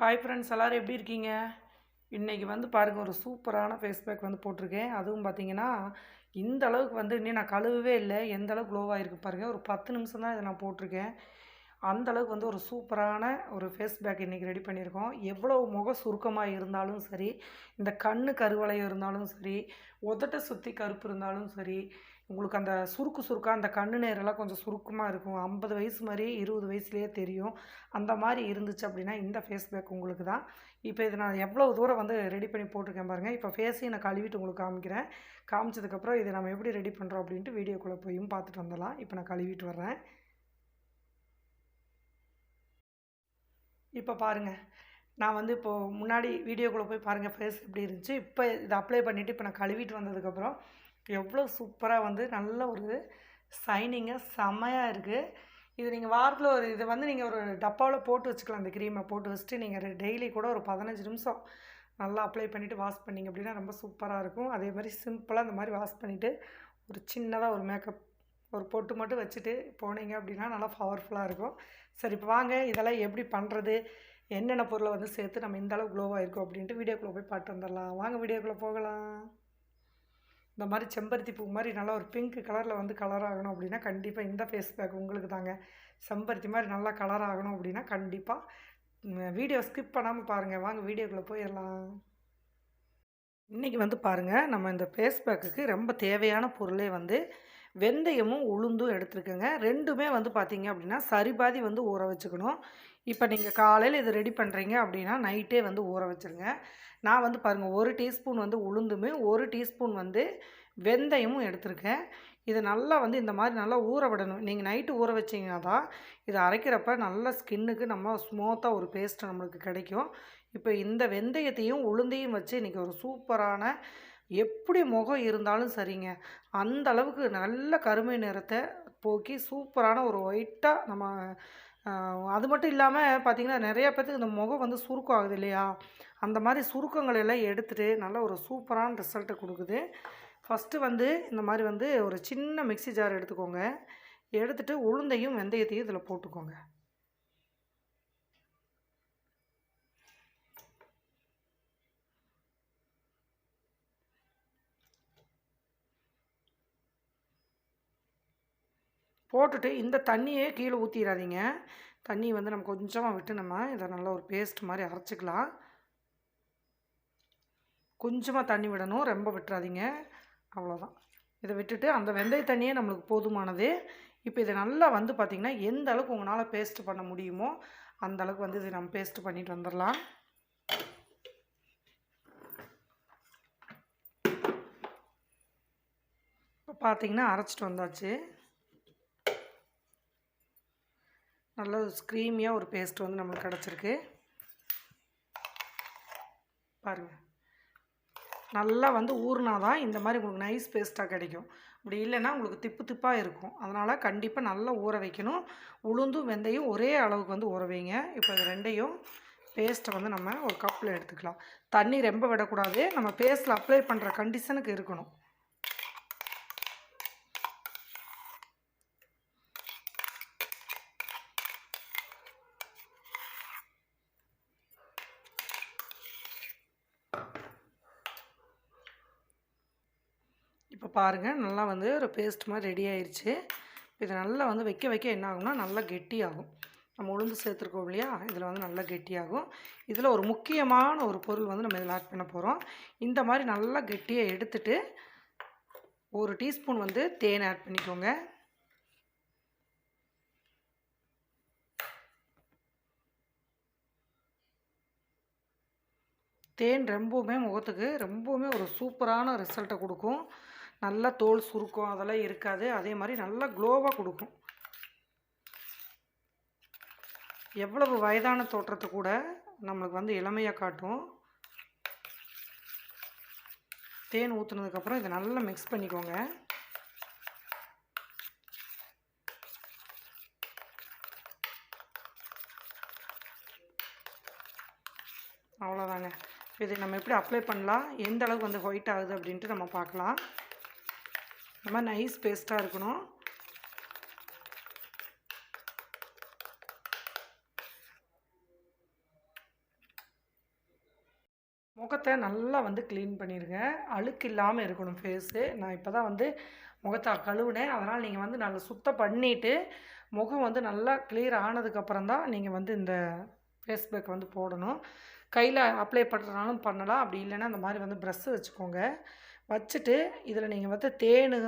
Hi friends எல்லோரும் எப்படி இருக்கீங்க? இன்றைக்கி வந்து பாருங்கள் ஒரு சூப்பரான ஃபேஸ் பேக் வந்து போட்டிருக்கேன். அதுவும் பார்த்தீங்கன்னா இந்த அளவுக்கு வந்து இன்னும் நான் கழுவவே இல்லை. எந்த அளவுக்கு க்ளோவாக இருக்குது பாருங்கள் ஒரு பத்து நிமிஷம் தான் இதை நான் போட்டிருக்கேன். அந்தளவுக்கு வந்து ஒரு சூப்பரான ஒரு ஃபேஸ் பேக் இன்றைக்கி ரெடி பண்ணியிருக்கோம். எவ்வளோ முக சுருக்கமாக இருந்தாலும் சரி இந்த கண்ணு கருவளையம் இருந்தாலும் சரி உதட்டை சுற்றி கருப்பு இருந்தாலும் சரி உங்களுக்கு அந்த சுருக்கு சுருக்காக அந்த கண்ணு நேரெல்லாம் கொஞ்சம் சுருக்கமாக இருக்கும். ஐம்பது வயசு மாதிரி இருபது வயசுலேயே தெரியும். அந்த மாதிரி இருந்துச்சு அப்படின்னா இந்த ஃபேஸ் பேக் உங்களுக்கு தான். இப்போ இதை நான் எவ்வளோ தூரம் வந்து ரெடி பண்ணி போட்டிருக்கேன் பாருங்கள் இப்போ ஃபேஸையும் நான் கழுவிட்டு உங்களுக்கு காமிக்கிறேன். காமிச்சதுக்கப்புறம் இதை நம்ம எப்படி ரெடி பண்ணுறோம் அப்படின்ட்டு வீடியோக்குள்ளே போயும் பார்த்துட்டு வந்துடலாம். இப்போ நான் கழுவிட்டு வர்றேன். இப்போ பாருங்கள் நான் வந்து இப்போது முன்னாடி வீடியோக்குள்ளே போய் பாருங்கள் ஃபேஸ் எப்படி இருந்துச்சு. இப்போ இதை அப்ளை பண்ணிவிட்டு இப்போ நான் கழுவிட்டு வந்ததுக்கப்புறம் எவ்வளோ சூப்பராக வந்து நல்ல ஒரு சைனிங்காக செம்மையாக இருக்குது இது நீங்கள் வாரத்தில் ஒரு இதை வந்து நீங்கள் ஒரு டப்பாவில் போட்டு வச்சுக்கலாம். இந்த க்ரீமை போட்டு வச்சுட்டு நீங்கள் டெய்லி கூட ஒரு பதினஞ்சு நிமிஷம் நல்லா அப்ளை பண்ணிவிட்டு வாஷ் பண்ணிங்க அப்படின்னா ரொம்ப சூப்பராக இருக்கும். அதே மாதிரி சிம்பிளாக இந்த மாதிரி வாஷ் பண்ணிவிட்டு ஒரு சின்னதாக ஒரு மேக்கப் ஒரு பொட்டு மட்டும் வச்சுட்டு போனீங்க அப்படின்னா நல்லா பவர்ஃபுல்லாக இருக்கும். சரி இப்போ வாங்க இதெல்லாம் எப்படி பண்ணுறது என்னென்ன பொருளை வந்து சேர்த்து நம்ம இந்த அளவு க்ளோவாக இருக்கும் அப்படின்ட்டு வீடியோக்குள்ளே போய் பாட்டு வந்துடலாம். வாங்க வீடியோக்குள்ளே போகலாம். இந்த மாதிரி செம்பருத்தி பூ மாதிரி நல்லா ஒரு பிங்க் கலரில் வந்து கலர் ஆகணும் அப்படின்னா கண்டிப்பாக இந்த ஃபேஸ் பேக் உங்களுக்கு தாங்க. செம்பருத்தி மாதிரி நல்லா கலர் ஆகணும் அப்படின்னா கண்டிப்பாக வீடியோ ஸ்கிப் பண்ணாமல் பாருங்கள் வாங்க வீடியோக்குள்ளே போயிடலாம். இன்றைக்கி வந்து பாருங்கள் நம்ம இந்த ஃபேஸ் பேக்குக்கு ரொம்ப தேவையான பொருளே வந்து வெந்தயமும் உளுந்தும் எடுத்துருக்கேங்க. ரெண்டுமே வந்து பார்த்திங்க அப்படின்னா சரிபாதி வந்து ஊற வச்சுக்கணும். இப்போ நீங்கள் காலையில் இது ரெடி பண்ணுறீங்க அப்படின்னா நைட்டே வந்து ஊற வச்சுருங்க. நான் வந்து பாருங்கள் ஒரு டீஸ்பூன் வந்து உளுந்துமே ஒரு டீஸ்பூன் வந்து வெந்தயமும் எடுத்திருக்கேன். இதை நல்லா வந்து இந்த மாதிரி நல்லா ஊற விடணும். நீங்கள் நைட்டு ஊற வச்சிங்கன்னா தான் இதை அரைக்கிறப்ப நல்ல ஸ்கின்னுக்கு நம்ம ஸ்மூத்தாக ஒரு பேஸ்ட் நம்மளுக்கு கிடைக்கும். இப்போ இந்த வெந்தயத்தையும் உளுந்தையும் வச்சு இன்றைக்கி ஒரு சூப்பரான எப்படி முகம் இருந்தாலும் சரிங்க. அந்த அளவுக்கு நல்ல கருமை நிறத்தை போக்கி சூப்பரான ஒரு ஒயிட்டாக நம்ம அது மட்டும் இல்லாமல் பார்த்திங்கன்னா நிறையா பேர்த்துக்கு இந்த முகம் வந்து சுருக்கம் ஆகுது இல்லையா? அந்த மாதிரி சுருக்கங்களை எல்லாம் எடுத்துகிட்டு நல்ல ஒரு சூப்பரான ரிசல்ட்டை கொடுக்குது. ஃபஸ்ட்டு வந்து இந்த மாதிரி வந்து ஒரு சின்ன மிக்சி ஜார் எடுத்துக்கோங்க. எடுத்துகிட்டு உளுந்தையும் வெந்தயத்தையும் இதில் போட்டுக்கோங்க. போட்டுட்டு இந்த தண்ணியே கீழே ஊற்றிடாதீங்க தண்ணி வந்து நம்ம கொஞ்சமாக விட்டு நம்ம இதை நல்லா ஒரு பேஸ்ட் மாதிரி அரைச்சிக்கலாம். கொஞ்சமாக தண்ணி விடணும். ரொம்ப விட்டுறாதீங்க. அவ்வளோதான் இதை விட்டுட்டு அந்த வெந்தய தண்ணியே நம்மளுக்கு போதுமானது. இப்போ இதை நல்லா வந்து பார்த்திங்கன்னா எந்த அளவுக்கு உங்களால் பேஸ்ட் பண்ண முடியுமோ அந்த அளவுக்கு வந்து இதை நம்ம பேஸ்ட் பண்ணிட்டு வந்துடலாம். இப்போ பார்த்திங்கன்னா அரைச்சிட்டு வந்தாச்சு. நல்ல ஒரு ஸ்க்ரீமியாக ஒரு பேஸ்ட் வந்து நம்மளுக்கு கிடச்சிருக்கு. பாருங்கள் நல்லா வந்து ஊறினா தான் இந்த மாதிரி உங்களுக்கு நைஸ் பேஸ்ட்டாக கிடைக்கும். அப்படி இல்லைன்னா உங்களுக்கு திப்பு திப்பாக இருக்கும். அதனால் கண்டிப்பாக நல்லா ஊற வைக்கணும். உளுந்தும் வெந்தயம் ஒரே அளவுக்கு வந்து ஊற வைங்க. இப்போ இது ரெண்டையும் பேஸ்ட்டை வந்து நம்ம ஒரு கப்பில் எடுத்துக்கலாம். தண்ணி ரொம்ப விடக்கூடாது. நம்ம பேஸ்ட்டில் அப்ளை பண்ணுற கண்டிஷனுக்கு இருக்கணும். பாருங்கள் நல்லா வந்து ஒரு பேஸ்ட் மாதிரி ரெடி ஆயிடுச்சு இதை நல்லா வந்து வைக்க வைக்க என்ன ஆகும்னா நல்லா கெட்டியாகும். நம்ம உளுந்து சேர்த்துருக்கோம் இல்லையா? இதில் வந்து நல்லா கெட்டியாகும். இதில் ஒரு முக்கியமான ஒரு பொருள் வந்து நம்ம இதில் ஆட் பண்ண போகிறோம் இந்த மாதிரி நல்லா கெட்டியாக எடுத்துட்டு ஒரு டீஸ்பூன் வந்து தேன் ஆட் பண்ணிக்கோங்க. தேன் ரொம்பவுமே முகத்துக்கு ரொம்பவுமே ஒரு சூப்பரான ரிசல்ட்டை கொடுக்கும். நல்லா தோல் சுருக்கம் அதெல்லாம் இருக்காது. அதே மாதிரி நல்லா க்ளோவாக கொடுக்கும். எவ்வளவு வயதான தோற்றத்தை கூட நம்மளுக்கு வந்து இளமையாக காட்டும். தேன் ஊற்றுனதுக்கப்புறம் இதை நல்லா மிக்ஸ் பண்ணிக்கோங்க. அவ்வளோதாங்க இதை நம்ம எப்படி அப்ளை பண்ணலாம்? எந்த அளவுக்கு வந்து ஒயிட் ஆகுது அப்படின்ட்டு நம்ம பார்க்கலாம். இந்த மாதிரி நைஸ் பேஸ்ட்டாக இருக்கணும். முகத்தை நல்லா வந்து க்ளீன் பண்ணிடுங்க அழுக்கு இல்லாமல் இருக்கணும் ஃபேஸு நான் இப்போ தான் வந்து முகத்தை கழுவுனேன். அதனால் நீங்கள் வந்து நல்லா சுத்தம் பண்ணிவிட்டு முகம் வந்து நல்லா கிளியர் ஆனதுக்கப்புறம் தான் நீங்கள் வந்து இந்த ஃபேஸ் பேக் வந்து போடணும். கையில் அப்ளை பண்ணுறனாலும் பண்ணலாம். அப்படி இல்லைன்னா அந்த மாதிரி வந்து ப்ரெஷ்ஷு வச்சுக்கோங்க. வச்சுட்டு இதில் நீங்கள் வந்து தேனு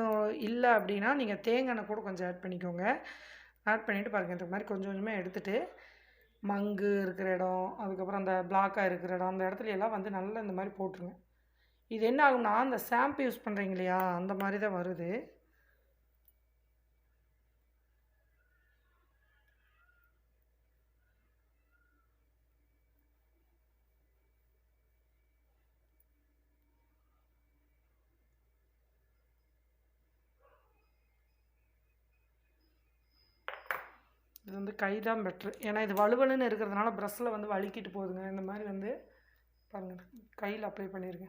இல்லை அப்படின்னா நீங்கள் தேங்காய் கூட கொஞ்சம் ஆட் பண்ணிக்கோங்க. ஆட் பண்ணிவிட்டு பாருங்கள் இந்த மாதிரி கொஞ்சம் கொஞ்சமாக எடுத்துகிட்டு மங்கு இருக்கிற இடம் அதுக்கப்புறம் அந்த பிளாக்காக இருக்கிற இடம் அந்த இடத்துல எல்லாம் வந்து நல்லா இந்த மாதிரி போட்டுருங்க. இது என்ன ஆகும்னா அந்த ஷாம்பு யூஸ் பண்ணுறீங்க இல்லையா அந்த மாதிரி தான் வருது. இது வந்து கை தான் பெட்ரு ஏன்னா இது வலுவலுன்னு இருக்கிறதுனால ப்ரஷ்ஷில் வந்து வழுக்கிட்டு போகுதுங்க. இந்த மாதிரி வந்து பாருங்கள் கையில் அப்ளை பண்ணிடுங்க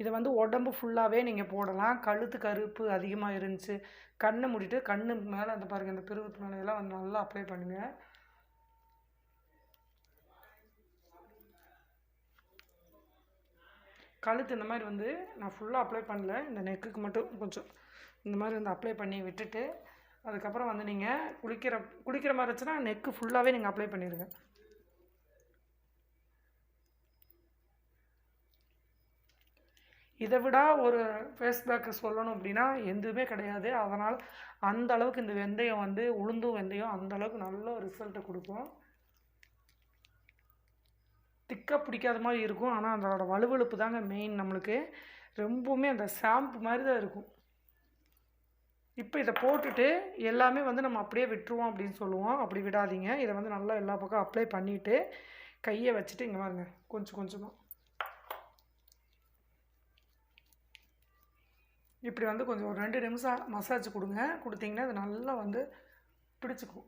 இதை வந்து உடம்பு ஃபுல்லாகவே நீங்கள் போடலாம். கழுத்து கருப்பு அதிகமாக இருந்துச்சு. கண்ணை மூடிட்டு கண்ணு மேலே அந்த பாருங்கள் இந்த பிருவத்து மேலே எல்லாம் வந்து நல்லா அப்ளை பண்ணுங்கள் கழுத்து இந்த மாதிரி வந்து நான் ஃபுல்லாக அப்ளை பண்ணல. இந்த நெக்குக்கு மட்டும் கொஞ்சம் இந்த மாதிரி வந்து அப்ளை பண்ணி விட்டுட்டு அதுக்கப்புறம் வந்து நீங்கள் குளிக்கிற குளிக்கிற மாதிரி இருந்துச்சுன்னா நெக்கு ஃபுல்லாகவே நீங்கள் அப்ளை பண்ணிடுங்க இதை விட ஒரு ஃபேஸ் பேக்கு சொல்லணும் அப்படின்னா எதுவுமே கிடையாது. அதனால் அந்த அளவுக்கு இந்த வெந்தயம் வந்து உளுந்தும் வெந்தயம் அந்த அளவுக்கு நல்ல ரிசல்ட்டை கொடுக்கும். திக்காக பிடிக்காத மாதிரி இருக்கும். ஆனால் அதோட வலுவழுப்பு தாங்க மெயின் நம்மளுக்கு. ரொம்பவுமே அந்த ஷாம்பு மாதிரி தான் இருக்கும். இப்போ இதை போட்டுட்டு எல்லாமே வந்து நம்ம அப்படியே விட்டுருவோம் அப்படின்னு சொல்லுவோம். அப்படி விடாதீங்க. இதை வந்து நல்லா எல்லா பக்கம் அப்ளை பண்ணிவிட்டு கையை வச்சுட்டு இங்கே பாருங்க. கொஞ்சம் கொஞ்சமாக இப்படி வந்து கொஞ்சம் ஒரு ரெண்டு நிமிஷம் மசாஜ் கொடுங்க. கொடுத்தீங்கன்னா அது நல்லா வந்து பிடிச்சிக்கும்.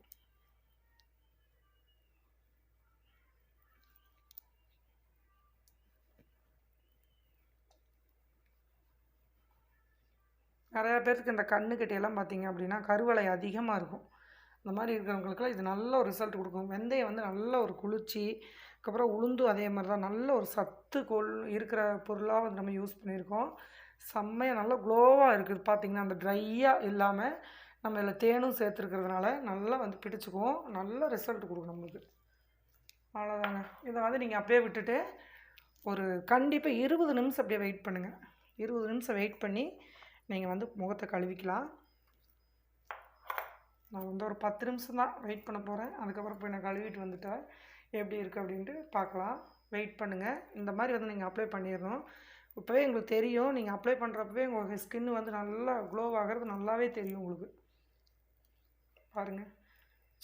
நிறையா பேருக்கு இந்த கண்ணுக்கிட்டையெல்லாம் பார்த்தீங்க அப்படின்னா கருவளை அதிகமாக இருக்கும். இந்த மாதிரி இருக்கிறவங்களுக்குலாம் இது நல்ல ஒரு ரிசல்ட் கொடுக்கும். வெந்தயம் வந்து நல்ல ஒரு குளிர்ச்சி அதுக்கப்புறம் உளுந்தும் அதே மாதிரி தான். நல்ல ஒரு சத்து கொள் இருக்கிற பொருளாக வந்து நம்ம யூஸ் பண்ணியிருக்கோம். செம்மையாக நல்லா க்ளோவாக இருக்குது. பார்த்திங்கன்னா அந்த ட்ரையாக இல்லாமல் நம்ம இதில் தேனும் சேர்த்துருக்கிறதுனால நல்லா வந்து பிடிச்சிக்குவோம் நல்ல ரிசல்ட் கொடுக்கும் நம்மளுக்கு. அவ்வளோதாங்க இதை வந்து நீங்கள் அப்படியே விட்டுட்டு ஒரு கண்டிப்பாக இருபது நிமிஷம் அப்படியே வெயிட் பண்ணுங்கள் இருபது நிமிஷம் வெயிட் பண்ணி நீங்கள் வந்து முகத்தை கழுவிக்கலாம். நான் வந்து ஒரு பத்து நிமிஷம் தான் வெயிட் பண்ண போகிறேன் அதுக்கப்புறம் போய் நான் கழுவிட்டு வந்துட்டேன். எப்படி இருக்குது அப்படின்ட்டு பார்க்கலாம். வெயிட் பண்ணுங்கள் இந்த மாதிரி வந்து நீங்கள் அப்ளை பண்ணிடணும் இப்போவே எங்களுக்கு தெரியும். நீங்கள் அப்ளை பண்ணுறப்பவே உங்கள் ஸ்கின் வந்து நல்லா க்ளோ ஆகிறது நல்லாவே தெரியும் உங்களுக்கு. பாருங்கள்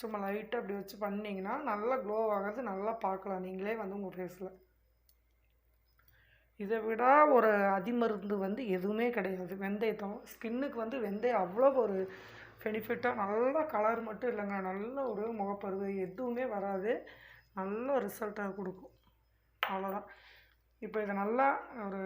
சும்மா லைட்டாக அப்படி வச்சு பண்ணிங்கன்னா நல்லா க்ளோ ஆகிறது நல்லா பார்க்கலாம். நீங்களே வந்து உங்கள் ஃபேஸில் இதை விட ஒரு அதிமருந்து வந்து எதுவுமே கிடையாது. வெந்தயத்தம். ஸ்கின்னுக்கு வந்து வெந்தயம் அவ்வளோ ஒரு பெனிஃபிட்டாக நல்ல கலர் மட்டும் இல்லைங்க. நல்ல ஒரு முகப்பருவு எதுவுமே வராது. நல்ல ரிசல்ட்டாக கொடுக்கும். அவ்வளோதான். இப்போ இதை நல்லா ஒரு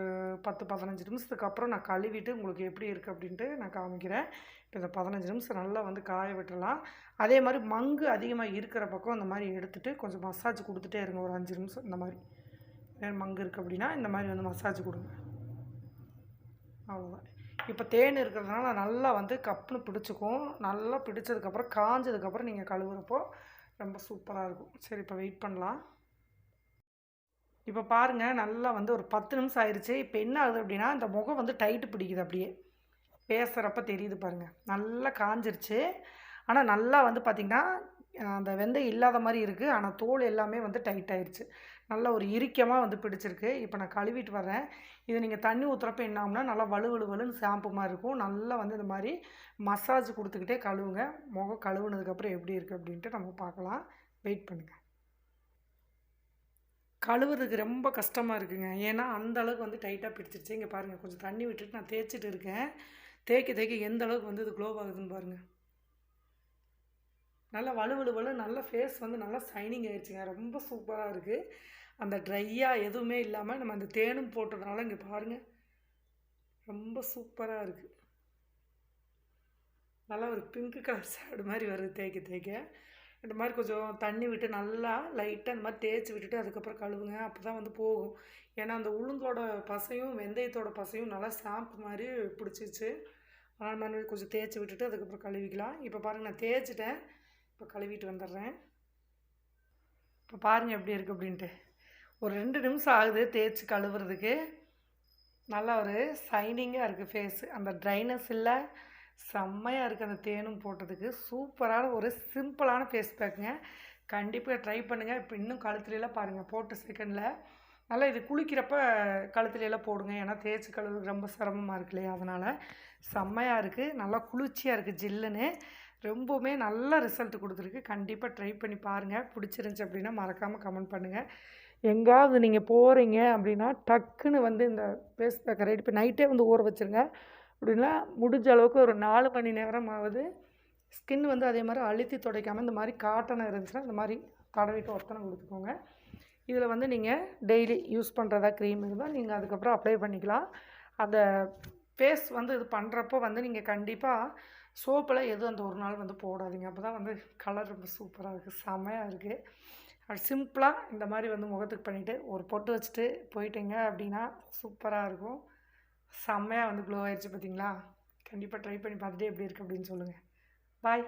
பத்து பதினஞ்சு நிமிஷத்துக்கு அப்புறம் நான் கழுவிட்டு உங்களுக்கு எப்படி இருக்குது அப்படின்ட்டு நான் காமிக்கிறேன். இப்போ இந்த பதினஞ்சு நிமிஷம் நல்லா வந்து காய விட்டுடலாம். அதே மாதிரி மங்கு அதிகமாக இருக்கிற பக்கம் இந்த மாதிரி எடுத்துகிட்டு கொஞ்சம் மசாஜ் கொடுத்துட்டே இருங்க. ஒரு அஞ்சு நிமிஷம் இந்த மாதிரி. ஏன் மங்கு இருக்குது அப்படின்னா இந்த மாதிரி வந்து மசாஜ் கொடுங்க. அவ்வளோதான் இப்போ தேன் இருக்கிறதுனால நல்லா வந்து கப்புன்னு பிடிச்சிக்கும். நல்லா பிடிச்சதுக்கப்புறம் காஞ்சதுக்கப்புறம் நீங்கள் கழுவுறப்போ ரொம்ப சூப்பராக இருக்கும். சரி இப்போ வெயிட் பண்ணலாம். இப்போ பாருங்கள் நல்லா வந்து ஒரு பத்து நிமிஷம் ஆயிடுச்சு இப்போ என்ன ஆகுது அப்படின்னா இந்த முகம் வந்து டைட்டு பிடிக்குது அப்படியே. பேசுகிறப்ப தெரியுது பாருங்கள் நல்லா காஞ்சிருச்சு. ஆனால் நல்லா வந்து பார்த்திங்கன்னா அந்த வெந்தயம் இல்லாத மாதிரி இருக்குது ஆனால் தோல் எல்லாமே வந்து டைட் ஆயிடுச்சு நல்ல ஒரு இறுக்கமாக வந்து பிடிச்சிருக்கு. இப்போ நான் கழுவிட்டு வரேன் இது நீங்கள் தண்ணி ஊற்றுறப்ப என்ன ஆகும்னா நல்லா வலு வலுன்னு ஷாம்பு மாதிரி இருக்கும். நல்லா வந்து இந்த மாதிரி மசாஜ் கொடுத்துக்கிட்டே கழுவுங்க. முகம் கழுவுனதுக்கப்புறம் எப்படி இருக்குது அப்படின்ட்டு நம்ம பார்க்கலாம். வெயிட் பண்ணுங்கள் கழுவுறதுக்கு ரொம்ப கஷ்டமாக இருக்குங்க. ஏன்னா அந்த அளவுக்கு வந்து டைட்டாக பிடிச்சிருச்சு. இங்கே பாருங்கள் கொஞ்சம் தண்ணி விட்டுட்டு நான் தேய்ச்சிட்டு இருக்கேன். தேய்க்க தேய்க்க எந்த அளவுக்கு வந்து இது க்ளோவ் ஆகுதுன்னு பாருங்கள் நல்லா வலுவலுவலு நல்ல ஃபேஸ் வந்து நல்லா ஷைனிங் ஆயிடுச்சுங்க ரொம்ப சூப்பராக இருக்குது அந்த ட்ரையாக எதுவுமே இல்லாமல் நம்ம அந்த தேனும் போட்டதுனால இங்கே பாருங்கள் ரொம்ப சூப்பராக இருக்குது நல்லா ஒரு பிங்க் கலர் சேடு மாதிரி வருது தேய்க்க தேய்க்க. இந்த மாதிரி கொஞ்சம் தண்ணி விட்டு நல்லா லைட்டாக இந்த மாதிரி தேய்ச்சி விட்டுட்டு அதுக்கப்புறம் கழுவுங்க. அப்போ தான் வந்து போகும். ஏன்னா அந்த உளுந்தோட பசையும் வெந்தயத்தோட பசையும் நல்லா ஷாம்பு மாதிரி பிடிச்சிச்சு அதனால் மாதிரி கொஞ்சம் தேய்ச்சி விட்டுட்டு அதுக்கப்புறம் கழுவிக்கலாம். இப்போ பாருங்கள் நான் தேய்ச்சிட்டேன். இப்போ கழுவிட்டு வந்துடுறேன். இப்போ பாருங்கள் எப்படி இருக்குது அப்படின்ட்டு. ஒரு ரெண்டு நிமிஷம் ஆகுது தேய்ச்சி கழுவுறதுக்கு. நல்லா ஒரு சைனிங்காக இருக்குது ஃபேஸு அந்த ட்ரைனஸ் இல்லை. செம்மையாக இருக்குது அந்த தேனும் போட்டதுக்கு. சூப்பரான ஒரு சிம்பிளான ஃபேஸ் பேக்குங்க கண்டிப்பாக ட்ரை பண்ணுங்கள் இப்போ இன்னும் கழுத்துலலாம் பாருங்கள் போட்ட செகண்டில் நல்லா இது குளிக்கிறப்ப கழுத்துலலாம் போடுங்க. ஏன்னா தேய்ச்சி கழுவுறதுக்கு ரொம்ப சிரமமாக இருக்கு இல்லையா? அதனால் செம்மையாக இருக்குது நல்லா குளிர்ச்சியாக இருக்குது ஜில்லுன்னு. ரொம்பவுமே நல்ல ரிசல்ட் கொடுத்துருக்கு. கண்டிப்பாக ட்ரை பண்ணி பாருங்கள் பிடிச்சிருந்துச்சி அப்படின்னா மறக்காமல் கமெண்ட் பண்ணுங்கள் எங்காவது நீங்கள் போகிறீங்க அப்படின்னா டக்குன்னு வந்து இந்த பேஸ் பேக்கர் ரெடி இப்போ நைட்டே வந்து ஊற வச்சுருங்க. அப்படின்னா முடிஞ்ச அளவுக்கு ஒரு நாலு மணி நேரமாவது ஸ்கின் வந்து அதே மாதிரி அழுத்தி துடைக்காமல் இந்த மாதிரி காட்டனை இருந்துச்சுன்னா இந்த மாதிரி தடவிட்டு ஒத்தனை கொடுத்துக்கோங்க. இதில் வந்து நீங்கள் டெய்லி யூஸ் பண்ணுறதா க்ரீம் இருந்தால் நீங்கள் அதுக்கப்புறம் அப்ளை பண்ணிக்கலாம். அந்த ஃபேஸ் வந்து இது பண்ணுறப்போ வந்து நீங்கள் கண்டிப்பாக சோப்பில் எதுவும் அந்த ஒரு நாள் வந்து போடாதீங்க. அப்போ தான் வந்து கலர் ரொம்ப சூப்பராக இருக்குது செமையாக இருக்குது அது சிம்பிளாக இந்த மாதிரி வந்து முகத்துக்கு பண்ணிவிட்டு ஒரு பொட்டு வச்சுட்டு போயிட்டீங்க அப்படின்னா சூப்பராக இருக்கும். செம்மையாக வந்து க்ளோ ஆயிடுச்சு பார்த்தீங்களா? கண்டிப்பாக ட்ரை பண்ணி பார்த்துட்டு எப்படி இருக்குது அப்படின்னு சொல்லுங்கள் பாய்